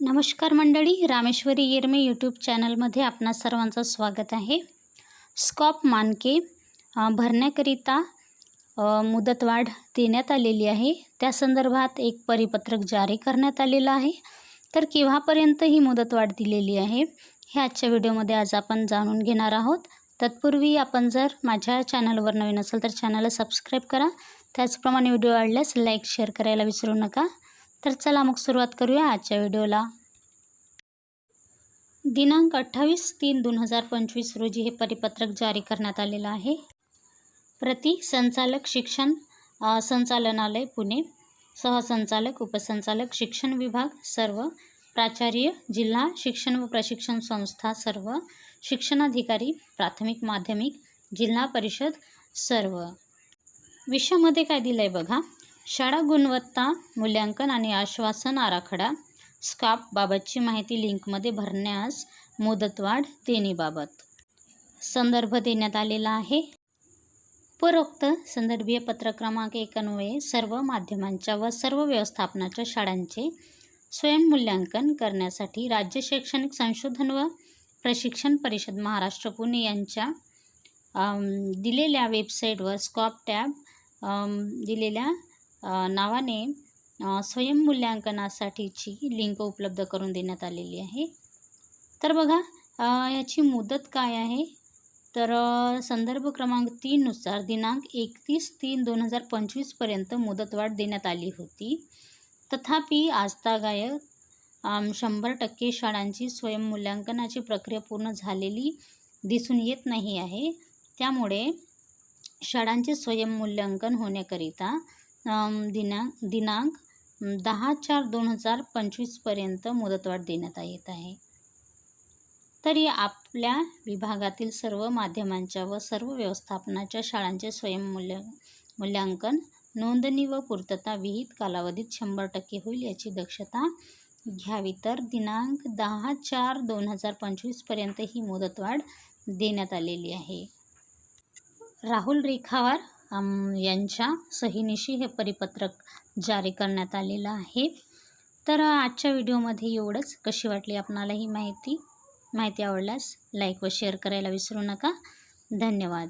नमस्कार मंडळी रामेश्वरी येरमे यूट्यूब चॅनलमध्ये आपणा सर्वांचं स्वागत आहे. स्कॉप मानके भरण्याकरिता मुदतवाढ देण्यात आलेली आहे. त्या संदर्भात एक परिपत्रक जारी करण्यात आलेलं आहे. तर केव्हापर्यंत ही मुदतवाढ दिलेली आहे हे आजच्या व्हिडिओमध्ये आज आपण जाणून घेणार आहोत. तत्पूर्वी आपण जर माझ्या चॅनलवर नवीन असेल तर चॅनलला सबस्क्राईब करा. त्याचप्रमाणे व्हिडिओ आवडल्यास लाईक शेअर करायला विसरू नका. तर चला मग सुरुवात करूया आजच्या व्हिडिओला. दिनांक अठ्ठावीस तीन दोन हजार पंचवीस रोजी हे परिपत्रक जारी करण्यात आलेलं आहे. प्रति संचालक शिक्षण संचालनालय पुणे. सहसंचालक उपसंचालक शिक्षण विभाग सर्व. प्राचार्य जिल्हा शिक्षण व प्रशिक्षण संस्था सर्व. शिक्षणाधिकारी प्राथमिक माध्यमिक जिल्हा परिषद सर्व. विषयामध्ये काय दिलं आहे बघा. शाळा गुणवत्ता मूल्यांकन आणि आश्वासन आराखडा स्कापबाबतची माहिती लिंकमध्ये भरण्यास मुदतवाढ देणेबाबत. संदर्भ देण्यात आलेला आहे. उपरोक्त संदर्भीय पत्र क्रमांक एकान्वये सर्व माध्यमांच्या व सर्व व्यवस्थापनाच्या शाळांचे स्वयंमूल्यांकन करण्यासाठी राज्य शैक्षणिक संशोधन व प्रशिक्षण परिषद महाराष्ट्र पुणे यांच्या दिलेल्या वेबसाईटवर स्कॉप टॅब दिलेल्या नावाने स्वयंमूल्यांकनासाठीची लिंक उपलब्ध करून देण्यात आलेली आहे. तर बघा याची मुदत काय आहे? तर संदर्भ क्रमांक तीननुसार दिनांक एकतीस तीन दोन हजार पंचवीसपर्यंत मुदतवाढ देण्यात आली होती. तथापि आजतागायक शंभर टक्के शाळांची स्वयंमूल्यांकनाची प्रक्रिया पूर्ण झालेली दिसून येत नाही आहे. त्यामुळे शाळांचे स्वयंमूल्यांकन होण्याकरिता दिना दिनांक दिनांक दहा चार दोन हजार पंचवीसपर्यंत मुदतवाढ देण्यात येत आहे. तरी आपल्या विभागातील सर्व माध्यमांच्या व सर्व व्यवस्थापनाच्या शाळांचे स्वयंमूल्य मूल्यांकन नोंदणी व पूर्तता विहित कालावधीत शंभर टक्के होईल याची दक्षता घ्यावी. तर दिनांक दहा चार दोन हजार पंचवीसपर्यंत ही मुदतवाढ देण्यात आलेली आहे. राहुल रेखावार यांच्या सहीनिशी हे परिपत्रक जारी करण्यात आलेलं आहे. तर आजच्या व्हिडिओमध्ये एवढंच. कशी वाटली आपणाला ही माहिती? माहिती आवडल्यास लाईक व शेअर करायला विसरू नका. धन्यवाद.